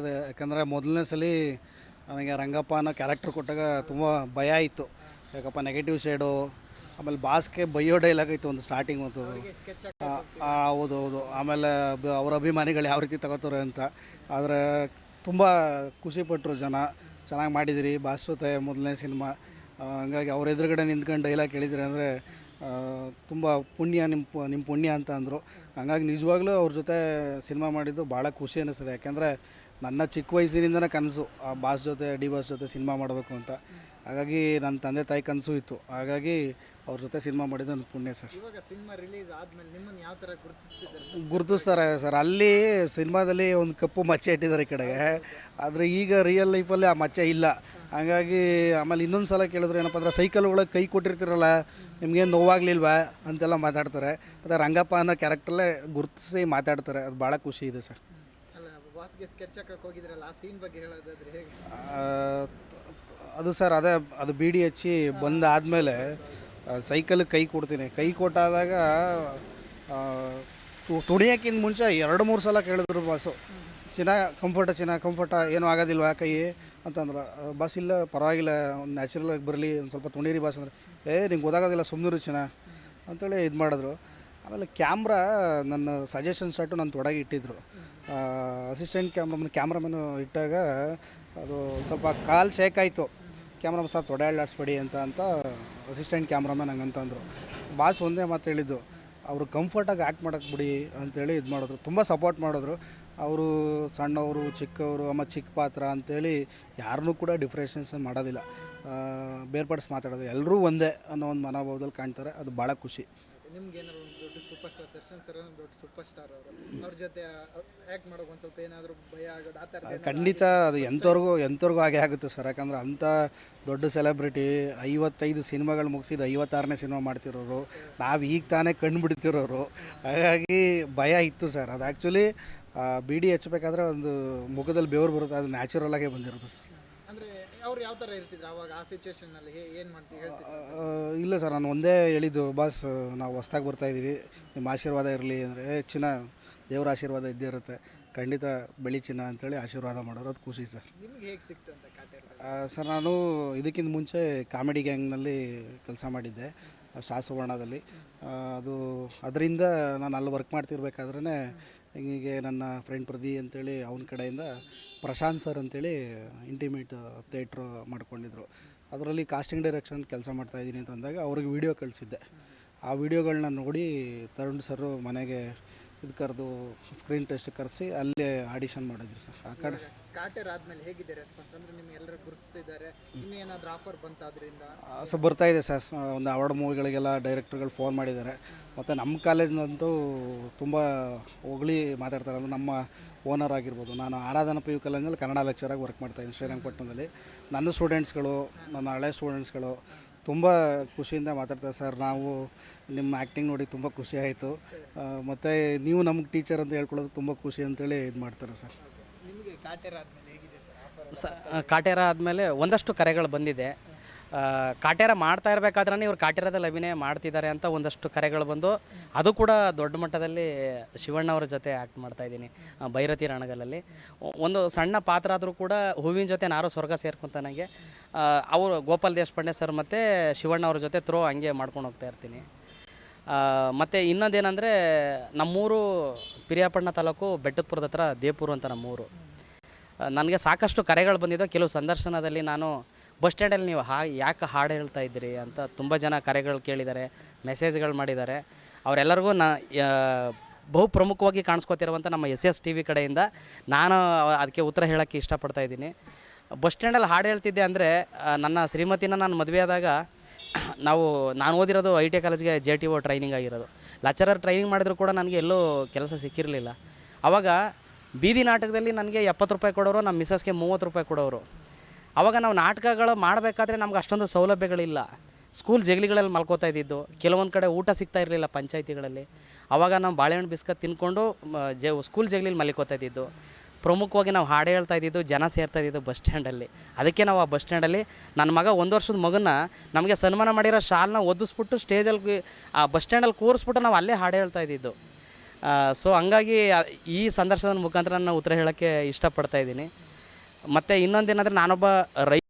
ಇದೆ. ಯಾಕಂದರೆ ಮೊದಲನೇ ಸಲ ನನಗೆ ರಂಗಪ್ಪ ಅನ್ನೋ ಕ್ಯಾರೆಕ್ಟರ್ ಕೊಟ್ಟಾಗ ತುಂಬ ಭಯ ಇತ್ತು. ಯಾಕಪ್ಪ ನೆಗೆಟಿವ್ ಶೇಡು ಆಮೇಲೆ ಬಾಸ್ಗೆ ಬೈಯೋ ಡೈಲಾಗ್ ಆಯಿತು ಒಂದು ಸ್ಟಾರ್ಟಿಂಗ್ ಒಂದು. ಹೌದು ಹೌದು. ಆಮೇಲೆ ಅವ್ರ ಅಭಿಮಾನಿಗಳು ಯಾವ ರೀತಿ ತಗೋತಾರೆ ಅಂತ. ಆದರೆ ತುಂಬ ಖುಷಿಪಟ್ಟರು ಜನ. ಚೆನ್ನಾಗಿ ಮಾಡಿದಿರಿ ಬಾಸ್ ಜೊತೆ ಮೊದಲನೇ ಸಿನಿಮಾ ಹಂಗಾಗಿ ಅವ್ರ ಎದುರುಗಡೆ ನಿಂತ್ಕೊಂಡು ಡೈಲಾಗ್ ಕೇಳಿದ್ರಿ ಅಂದರೆ ತುಂಬ ಪುಣ್ಯ ನಿಮ್ಮ ನಿಮ್ಮ ಪುಣ್ಯ ಅಂತ ಅಂದರು. ಹಂಗಾಗಿ ನಿಜವಾಗ್ಲೂ ಅವ್ರ ಜೊತೆ ಸಿನಿಮಾ ಮಾಡಿದ್ದು ಭಾಳ ಖುಷಿ ಅನ್ನಿಸ್ತದೆ ಯಾಕೆಂದರೆ ನನ್ನ ಚಿಕ್ಕ ವಯಸ್ಸಿನಿಂದನೇ ಕನಸು ಆ ಬಾಸ್ ಜೊತೆ ಡಿ ಬಾಸ್ ಜೊತೆ ಸಿನಿಮಾ ಮಾಡಬೇಕು ಅಂತ. ಹಾಗಾಗಿ ನನ್ನ ತಂದೆ ತಾಯಿ ಕನಸು ಇತ್ತು. ಹಾಗಾಗಿ ಅವ್ರ ಜೊತೆ ಸಿನಿಮಾ ಮಾಡಿದ್ದು ನನ್ನ ಪುಣ್ಯ ಸರ್. ಇವಾಗ ಸಿನಿಮಾ ರಿಲೀಸ್ ಆದ್ಮೇಲೆ ನಿಮ್ಮನ್ನ ಯಾವ ಗುರುತಿಸ್ತಿದ್ದಾರೆ ಗುರುತಿಸ್ತಾರೆ ಸರ್. ಅಲ್ಲಿ ಸಿನಿಮಾದಲ್ಲಿ ಒಂದು ಕಪ್ಪು ಮಚ್ಚೆ ಇಟ್ಟಿದ್ದಾರೆ ಈ ಕಡೆಗೆ. ಆದರೆ ಈಗ ರಿಯಲ್ ಲೈಫಲ್ಲಿ ಆ ಮಚ್ಚೆ ಇಲ್ಲ. ಹಾಗಾಗಿ ಆಮೇಲೆ ಇನ್ನೊಂದು ಸಲ ಕೇಳಿದ್ರು ಏನಪ್ಪ ಅಂದ್ರೆ ಸೈಕಲ್ ಒಳಗೆ ಕೈ ಕೊಟ್ಟಿರ್ತೀರಲ್ಲ ನಿಮ್ಗೇನು ನೋವಾಗ್ಲಿಲ್ವಾ ಅಂತೆಲ್ಲ ಮಾತಾಡ್ತಾರೆ. ಮತ್ತು ರಂಗಪ್ಪ ಅನ್ನೋ ಕ್ಯಾರೆಕ್ಟ್ರಲ್ಲೇ ಗುರುತಿಸಿ ಮಾತಾಡ್ತಾರೆ. ಅದು ಭಾಳ ಖುಷಿ ಇದೆ ಸರ್. ಬಾಸ್ಗೆ ಸ್ಕೆಚ್ ಹಾಕಕ್ಕೆ ಹೋಗಿದ್ರಲ್ಲ, ಆ ಸೀನ್ ಬಗ್ಗೆ ಹೇಳೋದಾದ್ರೆ ಹೇಗೆ? ಅದು ಸರ್, ಅದೇ, ಅದು ಬಿ ಡಿ ಹಚ್ಚಿ ಬಂದಾದಮೇಲೆ ಸೈಕಲ್ ಕೈ ಕೊಡ್ತೀನಿ. ಕೈ ಕೊಟ್ಟಾದಾಗ ತುಣಿಯೋಕ್ಕಿಂತ ಮುಂಚೆ ಎರಡು, ಮೂರು ಸಲ ಕೇಳಿದ್ರು ಬಾಸು ಚಿನ್ನ ಕಂಫರ್ಟ ಚಿನ್ನ ಕಂಫರ್ಟ ಏನೂ ಆಗೋದಿಲ್ಲ ಕೈ? ಅಂತಂದ್ರೆ. ಬಸ್ ಇಲ್ಲ, ಪರವಾಗಿಲ್ಲ, ಒಂದು ನ್ಯಾಚುರಲ್ ಆಗಿ ಬರಲಿ, ಒಂದು ಸ್ವಲ್ಪ ತುಣೀರಿ ಬಾಸ್ ಅಂದರೆ, ಏ, ನಿಂಗೆ ಗೊತ್ತಾಗೋದಿಲ್ಲ ಸುಮ್ಮನಿರು ಚಿನ್ನ. ಅಂತೇಳಿ ಇದು ಮಾಡಿದ್ರು. ಆಮೇಲೆ ಕ್ಯಾಮ್ರಾ ನನ್ನ ಸಜೆಷನ್ ಸಟ್ಟು ನಾನು ತೊಡಗಿ ಇಟ್ಟಿದ್ರು. ಅಸಿಸ್ಟೆಂಟ್ ಕ್ಯಾಮ್ರಾಮನ್ ಕ್ಯಾಮ್ರಾಮನ್ ಇಟ್ಟಾಗ ಅದು ಸ್ವಲ್ಪ ಕಾಲು ಶೇಕ್ ಆಯಿತು. ಕ್ಯಾಮ್ರಾಮನ್ ಸರ್ ತೊಡೆ ಆಡಿಸ್ಬೇಡಿ ಅಂತ ಅಂತ ಅಸಿಸ್ಟೆಂಟ್ ಕ್ಯಾಮ್ರಾಮನ್ ಹಂಗೆ ಅಂತಂದರು ಬಾಸ್ ಒಂದೇ ಮಾತು ಹೇಳಿದ್ದು, ಅವರು ಕಂಫರ್ಟಾಗಿ ಆ್ಯಕ್ಟ್ ಮಾಡೋಕ್ಕೆ ಬಿಡಿ ಅಂತೇಳಿ ಇದು ಮಾಡಿದ್ರು. ತುಂಬ ಸಪೋರ್ಟ್ ಮಾಡಿದ್ರು. ಅವರು ಸಣ್ಣವರು, ಚಿಕ್ಕವರು, ಅಮ್ಮ ಚಿಕ್ಕ ಪಾತ್ರ ಅಂಥೇಳಿ ಯಾರನ್ನೂ ಕೂಡ ಡಿಫ್ರೆಷನ್ಸ್ ಮಾಡೋದಿಲ್ಲ. ಬೇರ್ಪಡಿಸಿ ಮಾತಾಡೋದು. ಎಲ್ಲರೂ ಒಂದೇ ಅನ್ನೋ ಒಂದು ಮನೋಭಾವದಲ್ಲಿ ಕಾಣ್ತಾರೆ. ಅದು ಭಾಳ ಖುಷಿ. ನಿಮ್ಗೆ ದೊಡ್ಡ ಸೂಪರ್ ಸ್ಟಾರ್ ದರ್ಶನ್ ಸರ್ ದೊಡ್ಡ ಸೂಪರ್ ಸ್ಟಾರ್ ಅವರು. ಅವ್ರ ಜೊತೆ ಆಕ್ಟ್ ಮಾಡೋಕೆ ಒಂದು ಸ್ವಲ್ಪ ಏನಾದರೂ ಭಯ ಆಗೋದು ಆ ಥರ ಖಂಡಿತ ಅದು ಎಂಥವ್ರಿಗೂ ಎಂಥವ್ರಿಗೂ ಹಾಗೆ ಆಗುತ್ತೆ ಸರ್ ಯಾಕಂದ್ರೆ ಅಂಥ ದೊಡ್ಡ ಸೆಲೆಬ್ರಿಟಿ ಐವತ್ತೈದು ಸಿನಿಮಾಗಳು ಮುಗಿಸಿದ ಐವತ್ತಾರನೇ ಸಿನಿಮಾ ಮಾಡ್ತಿರೋರು. ನಾವು ಈಗ ತಾನೇ ಕಂಡುಬಿಡ್ತಿರೋರು ಹಾಗಾಗಿ ಭಯ ಇತ್ತು ಸರ್ ಅದು ಆ್ಯಕ್ಚುಲಿ ಬಿ ಡಿ ಹಚ್ಚಬೇಕಾದ್ರೆ ಒಂದು ಮುಖದಲ್ಲಿ ಬೆವರು ಬರುತ್ತೆ. ಅದು ನ್ಯಾಚುರಲ್ ಆಗೇ ಬಂದಿರೋದು ಸರ್ ಅವ್ರು ಯಾವ ಇರ್ತಿದ್ರು ಅವಾಗ ಆ ಏನ್ ಮಾಡ್ತೀವಿ ಹೇಳ್ತಿದ್ರು? ಇಲ್ಲ ಸರ್ ನಾನು ಒಂದೇ ಹೇಳಿದ್ದು ಬಾಸ್ ನಾವು ಹೊಸ್ದಾಗಿ ಬರ್ತಾ ಇದ್ದೀವಿ ನಿಮ್ಮ ಆಶೀರ್ವಾದ ಇರಲಿ ಅಂದರೆ ಚಿನ್ನ ದೇವರ ಆಶೀರ್ವಾದ ಇದ್ದೇ ಇರುತ್ತೆ. ಖಂಡಿತ ಬೆಳಿ ಚಿನ್ನ ಅಂತೇಳಿ ಆಶೀರ್ವಾದ ಮಾಡೋರು ಅದು ಖುಷಿ ಸರ್. ನಿಮ್ಗೆ ಹೇಗೆ ಸಿಕ್ತು ಅಂತ ಆ, ಸರ್ ನಾನು ಇದಕ್ಕಿಂತ ಮುಂಚೆ ಕಾಮಿಡಿ ಗ್ಯಾಂಗ್ನಲ್ಲಿ ಕೆಲಸ ಮಾಡಿದ್ದೆ ಸಾಸುವರ್ಣದಲ್ಲಿ ಅದು ಅದರಿಂದ ನಾನು ಅಲ್ಲಿ ವರ್ಕ್ ಮಾಡ್ತಿರ್ಬೇಕಾದ್ರೆ ಹೀಗೆ ನನ್ನ ಫ್ರೆಂಡ್ ಪ್ರದಿ ಅಂತೇಳಿ ಅವನ ಕಡೆಯಿಂದ ಪ್ರಶಾಂತ್ ಸರ್ ಅಂತೇಳಿ ಇಂಟಿಮೇಟ್ ಥಿಯೇಟ್ರ್ ಮಾಡ್ಕೊಂಡಿದ್ರು. ಅದರಲ್ಲಿ ಕಾಸ್ಟಿಂಗ್ ಡೈರೆಕ್ಷನ್ ಕೆಲಸ ಮಾಡ್ತಾಯಿದ್ದೀನಿ ಅಂತ ಅಂದಾಗ ಅವ್ರಿಗೆ ವೀಡಿಯೋ ಕಳಿಸಿದ್ದೆ. ಆ ವಿಡಿಯೋಗಳನ್ನ ನೋಡಿ ತರುಣ್ ಸರು ಮನೆಗೆ ಇದು ಕರೆದು ಸ್ಕ್ರೀನ್ ಟೆಸ್ಟ್ ಕರೆಸಿ ಅಲ್ಲೇ ಆಡಿಷನ್ ಮಾಡಿದ್ರು ಸರ್. ಆ ಕಡೆ ಕಾಟೇರ್ ಆದ್ಮೇಲೆ ಹೇಗಿದೆ ರೆಸ್ಪಾನ್ಸ್ ಅಂದ್ರೆ ನಿಮ್ಗೆ ಎಲ್ಲರೂ ಗುರುಸ್ತಿದ್ದಾರೆ ಇನ್ನೂ ಆಫರ್ ಬಂತ ಸೊ ಬರ್ತಾ ಇದೆ ಸರ್. ಒಂದು ಅವಾರ್ಡ್ ಮೂವಿಗಳಿಗೆಲ್ಲ ಡೈರೆಕ್ಟರ್ಗಳು ಫೋನ್ ಮಾಡಿದ್ದಾರೆ. ಮತ್ತು ನಮ್ಮ ಕಾಲೇಜ್ನಂತೂ ತುಂಬ ಹೊಗಳಿ ಮಾತಾಡ್ತಾರೆ. ಅಂದರೆ ನಮ್ಮ ಓನರ್ ಆಗಿರ್ಬೋದು. ನಾನು ಆರಾಧನಾ ಪಿ ಯು ಕಾಲೇಜಲ್ಲಿ ಕನ್ನಡ ಲೆಕ್ಚರಾಗಿ ವರ್ಕ್ ಮಾಡ್ತಾಯಿದ್ದೀನಿ ಶ್ರೀರಂಗಪಟ್ಟಣದಲ್ಲಿ. ನನ್ನ ಸ್ಟೂಡೆಂಟ್ಸ್ಗಳು ನನ್ನ ಹಳೆ ಸ್ಟೂಡೆಂಟ್ಸ್ಗಳು ತುಂಬ ಖುಷಿಯಿಂದ ಮಾತಾಡ್ತಾರೆ. ಸರ್, ನಾವು ನಿಮ್ಮ ಆ್ಯಕ್ಟಿಂಗ್ ನೋಡಿ ತುಂಬ ಖುಷಿ ಆಯಿತು. ಮತ್ತು ನೀವು ನಮ್ಗೆ ಟೀಚರ್ ಅಂತ ಹೇಳ್ಕೊಳ್ಳೋದು ತುಂಬ ಖುಷಿ ಅಂತೇಳಿ ಇದು ಮಾಡ್ತಾರೆ ಸರ್. ಕಾಟೇರ್ ಆದ್ಮೇಲೆ ಕಾಟೇರ ಆದಮೇಲೆ ಒಂದಷ್ಟು ಕರೆಗಳು ಬಂದಿದೆ. ಕಾಟೇರ ಮಾಡ್ತಾ ಇರಬೇಕಾದ್ರೆ ಇವ್ರು ಕಾಟೇರದಲ್ಲಿ ಅಭಿನಯ ಮಾಡ್ತಿದ್ದಾರೆ ಅಂತ ಒಂದಷ್ಟು ಕರೆಗಳು ಬಂದು, ಅದು ಕೂಡ ದೊಡ್ಡ ಮಟ್ಟದಲ್ಲಿ ಶಿವಣ್ಣ ಅವ್ರ ಜೊತೆ ಆ್ಯಕ್ಟ್ ಮಾಡ್ತಾ ಇದ್ದೀನಿ ಭೈರತಿ ರಣಗಲಲ್ಲಿ. ಒಂದು ಸಣ್ಣ ಪಾತ್ರ ಆದರೂ ಕೂಡ ಹೂವಿನ ಜೊತೆ ನಾರು ಸ್ವರ್ಗ ಸೇರ್ಕೊಂತಾನಾಗೆ ಅವರು ಗೋಪಾಲ್ ದೇಶಪಾಂಡೆ ಸರ್ ಮತ್ತು ಶಿವಣ್ಣ ಅವ್ರ ಜೊತೆ ಥ್ರೋ ಹಂಗೆ ಮಾಡ್ಕೊಂಡು ಹೋಗ್ತಾ ಇರ್ತೀನಿ. ಮತ್ತು ಇನ್ನೊಂದೇನೆಂದರೆ ನಮ್ಮೂರು ಪಿರಿಯಾಪಟ್ಟಣ ತಾಲೂಕು ಬೆಟ್ಟದಪುರದ ಹತ್ರ ದೇವಪುರ ಅಂತ ನಮ್ಮೂರು. ನನಗೆ ಸಾಕಷ್ಟು ಕರೆಗಳು ಬಂದಿದ್ದು ಕೆಲವು ಸಂದರ್ಶನದಲ್ಲಿ ನಾನು ಬಸ್ ಸ್ಟ್ಯಾಂಡಲ್ಲಿ ನೀವು ಹಾ, ಯಾಕೆ ಹಾಡು ಹೇಳ್ತಾ ಇದ್ದೀರಿ ಅಂತ ತುಂಬ ಜನ ಕರೆಗಳು ಕೇಳಿದ್ದಾರೆ, ಮೆಸೇಜ್ಗಳು ಮಾಡಿದ್ದಾರೆ. ಅವರೆಲ್ಲರಿಗೂ ನಾ ಬಹು ಪ್ರಮುಖವಾಗಿ ಕಾಣಿಸ್ಕೊತಿರುವಂಥ ನಮ್ಮ ಎಸ್ ಎಸ್ ಟಿ ವಿ ಕಡೆಯಿಂದ ನಾನು ಅದಕ್ಕೆ ಉತ್ತರ ಹೇಳೋಕ್ಕೆ ಇಷ್ಟಪಡ್ತಾ ಇದ್ದೀನಿ. ಬಸ್ ಸ್ಟ್ಯಾಂಡಲ್ಲಿ ಹಾಡು ಹೇಳ್ತಿದ್ದೆ ಅಂದರೆ ನನ್ನ ಶ್ರೀಮತಿನ ನಾನು ಮದುವೆ ಆದಾಗ ನಾವು, ನಾನು ಓದಿರೋದು ಐ ಟಿ ಕಾಲೇಜ್ಗೆ ಜೆ ಟಿ ಓ ಟ್ರೈನಿಂಗ್ ಆಗಿರೋದು. ಲೆಕ್ಚರರ್ ಟ್ರೈನಿಂಗ್ ಮಾಡಿದ್ರು ಕೂಡ ನನಗೆ ಎಲ್ಲೂ ಕೆಲಸ ಸಿಕ್ಕಿರಲಿಲ್ಲ. ಆವಾಗ ಬೀದಿ ನಾಟಕದಲ್ಲಿ ನನಗೆ ಎಪ್ಪತ್ತು ರೂಪಾಯಿ ಕೊಡೋರು ನಮ್ಮ ಮಿಸಸ್ಗೆ ಮೂವತ್ತು ರೂಪಾಯಿ ಕೊಡೋರು. ಆವಾಗ ನಾವು ನಾಟಕಗಳು ಮಾಡಬೇಕಾದ್ರೆ ನಮ್ಗೆ ಅಷ್ಟೊಂದು ಸೌಲಭ್ಯಗಳಿಲ್ಲ. ಸ್ಕೂಲ್ ಜಗಲಿಗಳಲ್ಲಿ ಮಲ್ಕೋತಾ ಇದ್ದಿದ್ದು. ಕೆಲವೊಂದು ಕಡೆ ಊಟ ಸಿಗ್ತಾ ಇರಲಿಲ್ಲ ಪಂಚಾಯತಿಗಳಲ್ಲಿ. ಆವಾಗ ನಾವು ಬಾಳೆಹಣ್ಣು, ಬಿಸ್ಕತ್ ತಿನ್ಕೊಂಡು ಜ ಸ್ಕೂಲ್ ಜಗಲಿಲಿ ಮಲ್ಕೋತಾ ಇದ್ದಿದ್ದು. ಪ್ರಮುಖವಾಗಿ ನಾವು ಹಾಡು ಹೇಳ್ತಾ ಇದ್ದಿದ್ದು ಜನ ಸೇರ್ತಾ ಇದ್ದಿದ್ದು ಬಸ್ ಸ್ಟ್ಯಾಂಡಲ್ಲಿ. ಅದಕ್ಕೆ ನಾವು ಆ ಬಸ್ ಸ್ಟ್ಯಾಂಡಲ್ಲಿ ನನ್ನ ಮಗ ಒಂದು ವರ್ಷದ ಮಗನ ನಮಗೆ ಸನ್ಮಾನ ಮಾಡಿರೋ ಶಾಲ್ನ ಒದಿಸ್ಬಿಟ್ಟು ಸ್ಟೇಜಲ್ಲಿ ಆ ಬಸ್ ಸ್ಟ್ಯಾಂಡಲ್ಲಿ ಕೂರಿಸ್ಬಿಟ್ಟು ನಾವು ಅಲ್ಲೇ ಹಾಡು ಹೇಳ್ತಾ ಇದ್ದಿದ್ದು. ಸೊ ಹಂಗಾಗಿ ಈ ಸಂದರ್ಶನದ ಮುಖಾಂತರ ನಾನು ಉತ್ತರ ಹೇಳೋಕ್ಕೆ ಇಷ್ಟಪಡ್ತಾ ಇದ್ದೀನಿ. ಮತ್ತು ಇನ್ನೊಂದೇನಂದರೆ ನಾನೊಬ್ಬ ರೈ